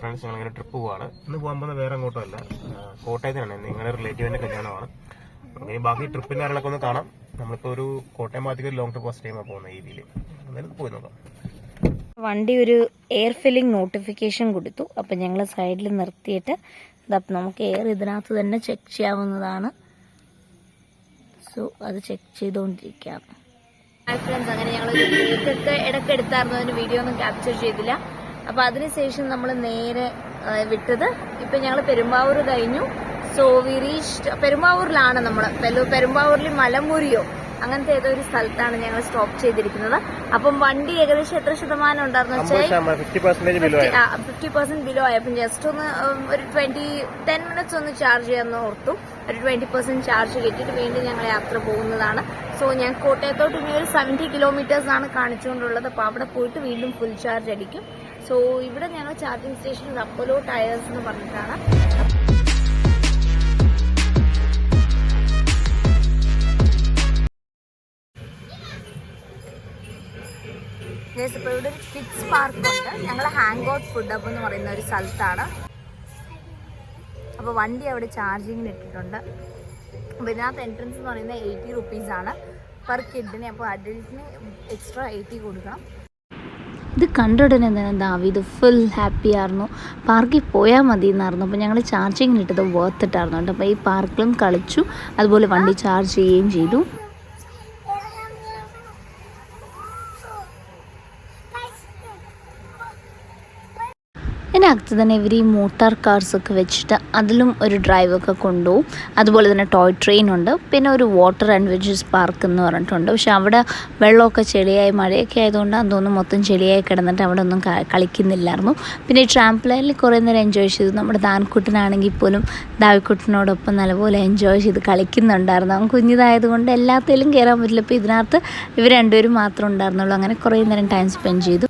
Friends ഞങ്ങളിങ്ങനെ trip പോവാണ്. ഇന്ന് പോകാൻ പോകുന്നത് വേറെ അങ്ങോട്ടും അല്ല. കോട്ടയത്തിനാണ് നിങ്ങളുടെ റിലേറ്റീവിന്റെ കല്യാണമാണ്. അങ്ങനെ ഇനി ബാക്കി ട്രിപ്പിന്റെ കാര്യങ്ങളൊക്കെ ഒന്ന് കാണാം. നമ്മളിപ്പോ ഒരു കോട്ടയം ഭാഗത്തേക്ക് ഒരു ലോങ് ട്രിപ്പ് ഫസ്റ്റ് ടൈമാണ് പോകുന്നത് ഈ രീതിയിൽ എന്തായാലും പോയി നോക്കാം. വണ്ടി ഒരു എയർ ഫില്ലിംഗ് നോട്ടിഫിക്കേഷൻ കൊടുത്തു. അപ്പം ഞങ്ങൾ സൈഡിൽ നിർത്തിയിട്ട് ഇതാ നമുക്ക് എയർ ഇതിനകത്ത് തന്നെ ചെക്ക് ചെയ്യാവുന്നതാണ്. സോ അത് ചെക്ക് ചെയ്തുകൊണ്ടിരിക്കാം ഹായ് ഫ്രണ്ട്സ് അങ്ങനെ ഞങ്ങൾ ഇടയ്ക്ക് എടുത്തായിരുന്നു. അതിന് വീഡിയോ ഒന്നും ക്യാപ്ചർ ചെയ്തില്ല. അപ്പോൾ അതിനുശേഷം നമ്മൾ നേരെ വിട്ടത്. ഇപ്പൊ ഞങ്ങൾ പെരുമ്പാവൂർ കഴിഞ്ഞു. സോ വി പെരുമ്പാവൂരിലാണ് നമ്മൾ പെരുമ്പാവൂരിൽ മലമുരിയോ അങ്ങനത്തെ ഏതോ ഒരു സ്ഥലത്താണ് ഞങ്ങൾ സ്റ്റോപ്പ് ചെയ്തിരിക്കുന്നത്. അപ്പം വണ്ടി ഏകദേശം എത്ര ശതമാനം ഉണ്ടായിരുന്നു വെച്ചാൽ ഫിഫ്റ്റി പെർസെന്റ് ബിലോ ആയപ്പോൾ ജസ്റ്റ് ഒന്ന് ഒരു ട്വന്റി ടെൻ മിനിറ്റ്സ് ഒന്ന് ചാർജ് ചെയ്യാമെന്ന് ഓർത്തു. ഒരു ട്വന്റി പെർസെന്റ് ചാർജ് കിട്ടിയിട്ട് വീണ്ടും ഞങ്ങൾ യാത്ര പോകുന്നതാണ്. സോ ഞാൻ കോട്ടയത്തോട്ട് ഇനി ഒരു സെവന്റി കിലോമീറ്റേഴ്സ് ആണ് കാണിച്ചുകൊണ്ടുള്ളത്. അപ്പോൾ അവിടെ പോയിട്ട് വീണ്ടും ഫുൾ ചാർജ് അടിക്കും. സോ ഇവിടെ ഞങ്ങൾ ചാർജിങ് സ്റ്റേഷൻ അപ്പോലോ ടയേഴ്സ് എന്ന് പറഞ്ഞിട്ടാണ്. Yes, ഇപ്പോൾ ഇവിടെ ഒരു കിഡ്സ് പാർക്ക് ഉണ്ട്. ഞങ്ങൾ ഹാങ് ഔട്ട് ഫുഡ് അപ്പ് എന്ന് പറയുന്ന ഒരു സ്ഥലത്താണ്. അപ്പോൾ വണ്ടി അവിടെ ചാർജിങ്ങിന് ഇട്ടിട്ടുണ്ട്. അപ്പോൾ ഇതിനകത്ത് എൻട്രൻസ് എന്ന് പറയുന്നത് എയ്റ്റി റുപ്പീസ് ആണ്. പെർ കിഡിന് അപ്പോൾ അഡൽട്ടിന് എക്സ്ട്രാ എയ്റ്റി കൊടുക്കണം. ഇത് കണ്ട ഉടനെ തന്നെ ദാവീദ് ഫുൾ ഹാപ്പി ആയിരുന്നു. പാർക്കിൽ പോയാൽ മതി എന്നായിരുന്നു അപ്പോൾ ഞങ്ങൾ ചാർജിങ്ങിന് ഇട്ടത് വർത്ത് ഇട്ടായിരുന്നു. കേട്ടോ അപ്പോൾ ഈ പാർക്കിലും കളിച്ചു. അതുപോലെ വണ്ടി ചാർജ് ചെയ്യുകയും ചെയ്തു. ഇതിനകത്ത് തന്നെ ഇവർ ഈ മോട്ടാർ കാർസൊക്കെ വെച്ചിട്ട് അതിലും ഒരു ഡ്രൈവൊക്കെ കൊണ്ടുപോകും അതുപോലെ തന്നെ ടോയ് ട്രെയിൻ ഉണ്ട്. പിന്നെ ഒരു വാട്ടർ ആൻഡ് വെജസ് പാർക്ക് എന്ന് പറഞ്ഞിട്ടുണ്ട്. പക്ഷെ അവിടെ വെള്ളമൊക്കെ ചെളിയായി മഴയൊക്കെ ആയതുകൊണ്ട് അതൊന്നും മൊത്തം ചെളിയായി കിടന്നിട്ട് അവിടെ ഒന്നും കളിക്കുന്നില്ലായിരുന്നു. പിന്നെ ഈ ട്രാംപ്ലൈനിൽ കുറേ നേരം എൻജോയ് ചെയ്തു. നമ്മുടെ ദാൻകുട്ടനാണെങ്കിൽ പോലും ദാവിക്കുട്ടനോടൊപ്പം നല്ലപോലെ എൻജോയ് ചെയ്ത് കളിക്കുന്നുണ്ടായിരുന്നു. അവൻ കുഞ്ഞിതായതുകൊണ്ട് എല്ലാത്തിലും കയറാൻ പറ്റില്ല. ഇപ്പോൾ ഇതിനകത്ത് ഇവർ രണ്ടുപേരും മാത്രമേ ഉണ്ടായിരുന്നുള്ളൂ. അങ്ങനെ കുറേ നേരം ടൈം സ്പെൻഡ് ചെയ്തു.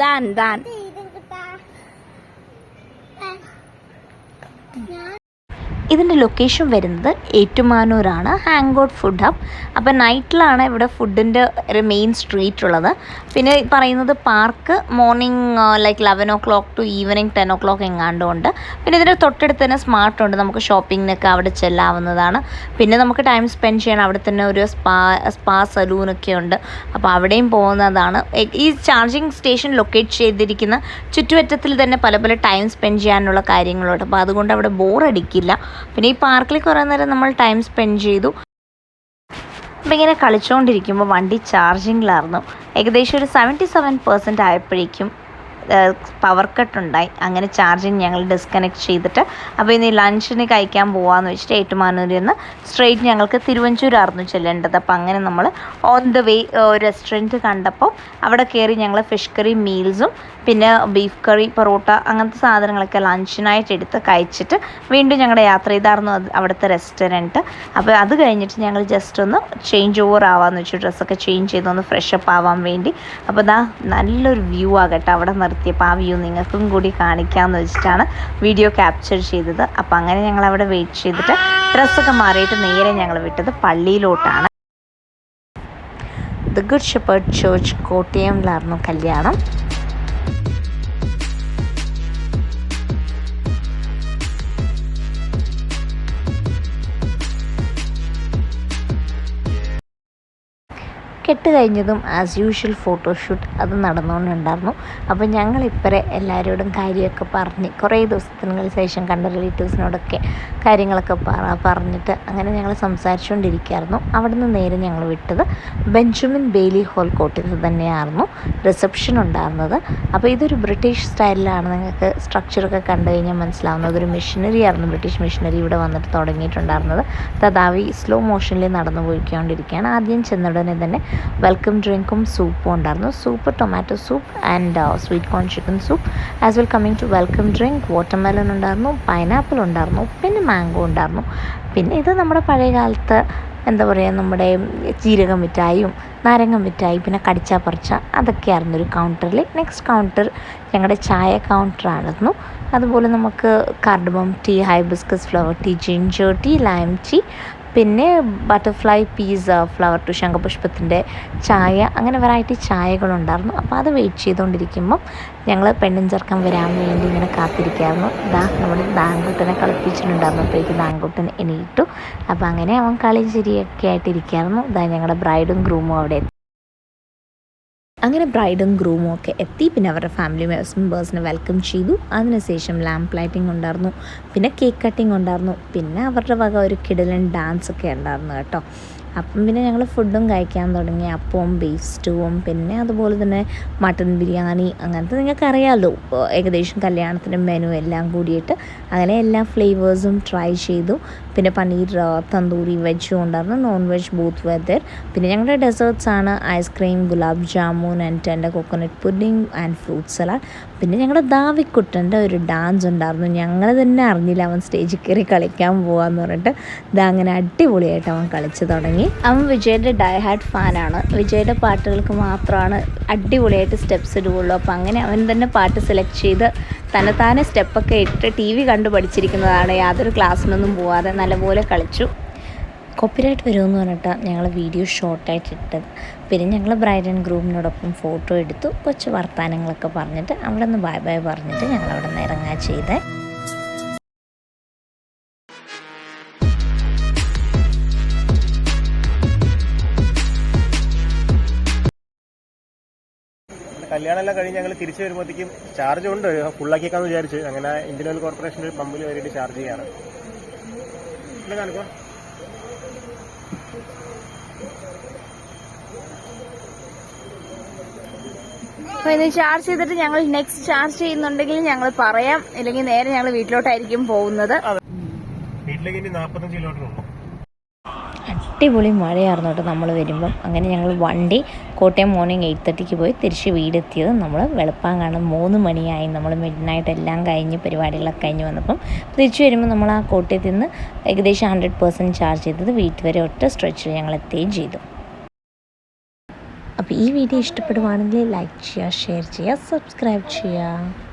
done, done. ഇതിന്റെ ലൊക്കേഷൻ വരുന്നത് ഏറ്റുമാനൂരാണ് ഹാങ് ഔട്ട് ഫുഡ് ഹബ് അപ്പോൾ നൈറ്റിലാണ് ഇവിടെ ഫുഡിന്റെ ഒരു മെയിൻ സ്ട്രീറ്റ് ഉള്ളത്. പിന്നെ പറയുന്നത് park morning like eleven o'clock to evening ten o'clock എങ്ങാണ്ടും ഉണ്ട് പിന്നെ ഇതിന്റെ തൊട്ടടുത്ത് തന്നെ സ്മാർട്ട് ഉണ്ട്. നമുക്ക് ഷോപ്പിങ്ങിനൊക്കെ അവിടെ ചെല്ലാവുന്നതാണ്. പിന്നെ നമുക്ക് ടൈം സ്പെൻഡ് ചെയ്യണം അവിടെ തന്നെ ഒരു സ്പാ സ്പാ സലൂണൊക്കെ ഉണ്ട്. അപ്പോൾ അവിടെയും പോകുന്നതാണ്. ഈ ചാർജിങ് സ്റ്റേഷൻ ലൊക്കേറ്റ് ചെയ്തിരിക്കുന്ന ചുറ്റുവറ്റത്തിൽ തന്നെ പല പല ടൈം സ്പെൻഡ് ചെയ്യാനുള്ള കാര്യങ്ങളുണ്ട്. അപ്പോൾ അതുകൊണ്ട് അവിടെ ബോറടിക്കില്ല പിന്നെ ഈ പാർക്കിൽ കുറേ നേരം നമ്മൾ ടൈം സ്പെൻഡ് ചെയ്തു. അപ്പം ഇങ്ങനെ കളിച്ചുകൊണ്ടിരിക്കുമ്പോൾ വണ്ടി ചാർജിങ്ങിലായിരുന്നു. ഏകദേശം ഒരു സെവന്റി സെവൻ പെർസെന്റ് ആയപ്പോഴേക്കും പവർ കട്ട് ഉണ്ടായി. അങ്ങനെ ചാർജിങ് ഞങ്ങൾ ഡിസ്കണക്ട് ചെയ്തിട്ട് അപ്പോൾ ഇനി ലഞ്ചിന് കഴിക്കാൻ പോകാമെന്ന് വെച്ചിട്ട് ഏറ്റുമാനൂരിൽ നിന്ന് സ്ട്രെയിറ്റ് ഞങ്ങൾക്ക് തിരുവഞ്ചൂരായിരുന്നു ചെല്ലേണ്ടത്. അപ്പോൾ അങ്ങനെ നമ്മൾ ഓൺ ദ വേ റെസ്റ്റോറന്റ് കണ്ടപ്പോൾ അവിടെ കയറി ഞങ്ങൾ ഫിഷ് കറി മീൽസും പിന്നെ ബീഫ് കറി പൊറോട്ട അങ്ങനത്തെ സാധനങ്ങളൊക്കെ ലഞ്ചിനായിട്ട് എടുത്ത് കഴിച്ചിട്ട് വീണ്ടും ഞങ്ങളുടെ യാത്ര ചെയ്തായിരുന്നു അവിടുത്തെ റെസ്റ്റോറന്റ് അപ്പോൾ അത് കഴിഞ്ഞിട്ട് ഞങ്ങൾ ജസ്റ്റ് ഒന്ന് ചേഞ്ച് ഓവർ ആവാമെന്ന് വെച്ചു ഡ്രസ്സൊക്കെ ചേഞ്ച് ചെയ്തൊന്ന് ഫ്രഷ് അപ്പ് ആവാൻ വേണ്ടി. അപ്പോൾ ദാ നല്ലൊരു വ്യൂ ആകട്ടെ അവിടെ നിർത്തിയപ്പോൾ ആ വ്യൂ നിങ്ങൾക്കും കൂടി കാണിക്കാമെന്ന് വെച്ചിട്ടാണ് വീഡിയോ ക്യാപ്ചർ ചെയ്തത്. അപ്പോൾ അങ്ങനെ ഞങ്ങൾ അവിടെ വെയിറ്റ് ചെയ്തിട്ട് ഡ്രസ്സൊക്കെ മാറിയിട്ട് നേരെ ഞങ്ങൾ വിട്ടത് പള്ളിയിലോട്ടാണ്. ദ ഗുഡ് ഷെപ്പേർഡ് ചേർച്ച് കോട്ടയമിലായിരുന്നു കല്യാണം. കെട്ട് കഴിഞ്ഞതും ആസ് യൂഷ്വൽ ഫോട്ടോഷൂട്ട് അത് നടന്നുകൊണ്ടുണ്ടായിരുന്നു. അപ്പോൾ ഞങ്ങൾ എല്ലാവരോടും കാര്യമൊക്കെ പറഞ്ഞ് കുറേ ദിവസത്തിന് ശേഷം കണ്ട റിലേറ്റീവ്സിനോടൊക്കെ കാര്യങ്ങളൊക്കെ പറ പറഞ്ഞിട്ട് അങ്ങനെ ഞങ്ങൾ സംസാരിച്ചുകൊണ്ടിരിക്കുകയായിരുന്നു. അവിടെ നിന്ന് നേരെ ഞങ്ങൾ വിട്ടത് ബെഞ്ചമിൻ ബേലി ഹോൾ കോട്ടിൽ തന്നെയായിരുന്നു റിസപ്ഷൻ ഉണ്ടായിരുന്നത്. അപ്പോൾ ഇതൊരു ബ്രിട്ടീഷ് സ്റ്റൈലിലാണ് നിങ്ങൾക്ക് സ്ട്രക്ചറൊക്കെ കണ്ടു കഴിഞ്ഞാൽ മനസ്സിലാവുന്നത്. ഒരു മിഷനറി ആയിരുന്നു ബ്രിട്ടീഷ് മിഷനറി ഇവിടെ വന്നിട്ട് തുടങ്ങിയിട്ടുണ്ടായിരുന്നത്. തഥാവി സ്ലോ മോഷനിൽ നടന്നു പോയിക്കൊണ്ടിരിക്കുകയാണ് ആദ്യം ചെന്നുടനെ തന്നെ വെൽക്കം ഡ്രിങ്കും സൂപ്പും ഉണ്ടായിരുന്നു. Soup tomato soup and sweet corn chicken soup as well coming to welcome drink watermelon ഉണ്ടായിരുന്നു പൈനാപ്പിൾ ഉണ്ടായിരുന്നു പിന്നെ മാംഗോ ഉണ്ടായിരുന്നു. പിന്നെ ഇത് നമ്മുടെ പഴയ കാലത്ത് എന്താ പറയുക നമ്മുടെ ജീരക മിഠായിയും നാരങ്ങ മിഠായി പിന്നെ കടിച്ച പറിച്ച അതൊക്കെയായിരുന്നു ഒരു കൗണ്ടറിൽ നെക്സ്റ്റ് കൗണ്ടർ ഞങ്ങളുടെ ചായ കൗണ്ടറായിരുന്നു അതുപോലെ നമുക്ക് cardamom tea hibiscus flower tea ginger tea lime tea പിന്നെ ബട്ടർഫ്ലൈ പീസ് ഫ്ലവർ ടു ശംഖപുഷ്പത്തിന്റെ ചായ അങ്ങനെ വെറൈറ്റി ചായകളുണ്ടായിരുന്നു. അപ്പോൾ അത് വെയിറ്റ് ചെയ്തുകൊണ്ടിരിക്കുമ്പം ഞങ്ങൾ പെണ്ണും ചെറുക്കം വരാൻ വേണ്ടി ഇങ്ങനെ കാത്തിരിക്കുകയായിരുന്നു ദാ നമ്മുടെ ദാങ്കുട്ടനെ കളിപ്പിച്ചിട്ടുണ്ടായിരുന്നു. അപ്പോഴേക്ക് ദാങ്കുട്ടൻ എണീറ്റു. അപ്പോൾ അങ്ങനെ അവൻ കളി ചിരിയൊക്കെ ആയിട്ടിരിക്കുകയായിരുന്നു ദാ ഞങ്ങളുടെ ബ്രൈഡും ഗ്രൂമും അവിടെ. അങ്ങനെ ബ്രൈഡും ഗ്രൂമും ഒക്കെ എത്തി. പിന്നെ അവരുടെ ഫാമിലി മെമ്പേഴ്സിനെ വെൽക്കം ചെയ്തു. അതിനുശേഷം ലാമ്പ് ലൈറ്റിംഗ് ഉണ്ടായിരുന്നു പിന്നെ കേക്ക് കട്ടിംഗ് ഉണ്ടായിരുന്നു പിന്നെ അവരുടെ വക ഒരു കിടലൻ ഡാൻസ് ഒക്കെ ഉണ്ടായിരുന്നു കേട്ടോ. അപ്പം പിന്നെ ഞങ്ങൾ ഫുഡും കഴിക്കാൻ തുടങ്ങി. അപ്പവും ബീഫ് സ്റ്റൂവും പിന്നെ അതുപോലെ തന്നെ മട്ടൻ ബിരിയാണി അങ്ങനത്തെ നിങ്ങൾക്ക് അറിയാമല്ലോ ഏകദേശം കല്യാണത്തിന്റെ മെനു എല്ലാം കൂടിയിട്ട് അങ്ങനെ എല്ലാ ഫ്ലേവേഴ്സും ട്രൈ ചെയ്തു. പിന്നെ പനീർ തന്തൂരി വെജും ഉണ്ടായിരുന്നു. നോൺ വെജ് ബൂത്ത് വെതർ പിന്നെ ഞങ്ങളുടെ ഡെസേർട്ട്സ് ആണ് ice cream gulab jamun and എന്റെ coconut pudding and fruit salad പിന്നെ ഞങ്ങളുടെ ദാവിക്കുട്ടന്റെ ഒരു ഡാൻസ് ഉണ്ടായിരുന്നു. ഞങ്ങൾ തന്നെ അറിഞ്ഞില്ല അവൻ സ്റ്റേജിൽ കയറി കളിക്കാൻ പോവാന്ന് പറഞ്ഞിട്ട്. ഇതാ അങ്ങനെ അടിപൊളിയായിട്ട് അവൻ കളിച്ചു തുടങ്ങി. അവൻ വിജയുടെ ഡയഹാർഡ് ഫാനാണ് വിജയുടെ പാട്ടുകൾക്ക് മാത്രമാണ് അടിപൊളിയായിട്ട് സ്റ്റെപ്സ് ഇടുകയുള്ളൂ. അപ്പോൾ അങ്ങനെ അവൻ തന്നെ പാട്ട് സെലക്ട് ചെയ്ത് തന്നെത്താനെ സ്റ്റെപ്പൊക്കെ ഇട്ട് ടി വി കണ്ടു പഠിച്ചിരിക്കുന്നതാണ് യാതൊരു ക്ലാസ്സിനൊന്നും പോവാതെ നല്ലപോലെ കളിച്ചു. കോപ്പിറൈറ്റ് വരുമെന്ന് പറഞ്ഞിട്ട് ഞങ്ങൾ വീഡിയോ ഷോർട്ടായിട്ട് ഇട്ടത്. പിന്നെ ഞങ്ങൾ ബ്രൈഡ് ആൻഡ് ഗ്രൂമിനോടൊപ്പം ഫോട്ടോ എടുത്തു. കുറച്ച് വർത്തമാനങ്ങളൊക്കെ പറഞ്ഞിട്ട് അവിടെ നിന്ന് ബൈ ബൈ പറഞ്ഞിട്ട് ഞങ്ങൾ അവിടെ നിന്ന് ഇറങ്ങുക ചെയ്തേ. കല്യാണമെല്ലാം കഴിഞ്ഞ് ഞങ്ങൾ തിരിച്ചു വരുമ്പോഴത്തേക്കും ചാർജ് ഉണ്ട്. ഫുള്ളാക്കിയേക്കാന്ന് വിചാരിച്ച്. അങ്ങനെ ഇന്ത്യൻ ഓയിൽ കോർപ്പറേഷന്റെ പമ്പിൽ കയറിയിട്ട് ചാർജ് ചെയ്യാണ്. കാണിക്കോ? അപ്പോൾ ഇനി ചാർജ് ചെയ്തിട്ട് ഞങ്ങൾ നെക്സ്റ്റ് ചാർജ് ചെയ്യുന്നുണ്ടെങ്കിൽ ഞങ്ങൾ പറയാം. ഇല്ലെങ്കിൽ നേരെ ഞങ്ങൾ വീട്ടിലോട്ടായിരിക്കും പോകുന്നത്. വീട്ടിലേക്ക് ഇനി നാൽപ്പത്തഞ്ച് കിലോമീറ്റർ ഉള്ളൂ. അടിപൊളി മഴയായിരുന്നു കേട്ടോ നമ്മൾ വരുമ്പം. അങ്ങനെ ഞങ്ങൾ വണ്ടി കോട്ടയം മോർണിംഗ് എയ്റ്റ് തേർട്ടിക്ക് പോയി തിരിച്ച് വീടെത്തിയത് നമ്മൾ വെളുപ്പാങ്ങാണ് മൂന്ന് മണിയായി. നമ്മൾ മിഡ് നൈറ്റ് എല്ലാം കഴിഞ്ഞ് പരിപാടികളൊക്കെ കഴിഞ്ഞ് വന്നപ്പം തിരിച്ച് വരുമ്പോൾ നമ്മൾ ആ കോട്ടയത്തിൽ നിന്ന് ഏകദേശം ഹൺഡ്രഡ് പേഴ്സന്റ് ചാർജ് ചെയ്തത് വീട്ടിൽ വരെ ഒറ്റ സ്ട്രെച്ചിൽ ഞങ്ങൾ എത്തുകയും ചെയ്തു. അപ്പോൾ ഈ വീഡിയോ ഇഷ്ടപ്പെടുവാണെങ്കിൽ ലൈക്ക് ചെയ്യുക ഷെയർ ചെയ്യുക സബ്സ്ക്രൈബ് ചെയ്യുക.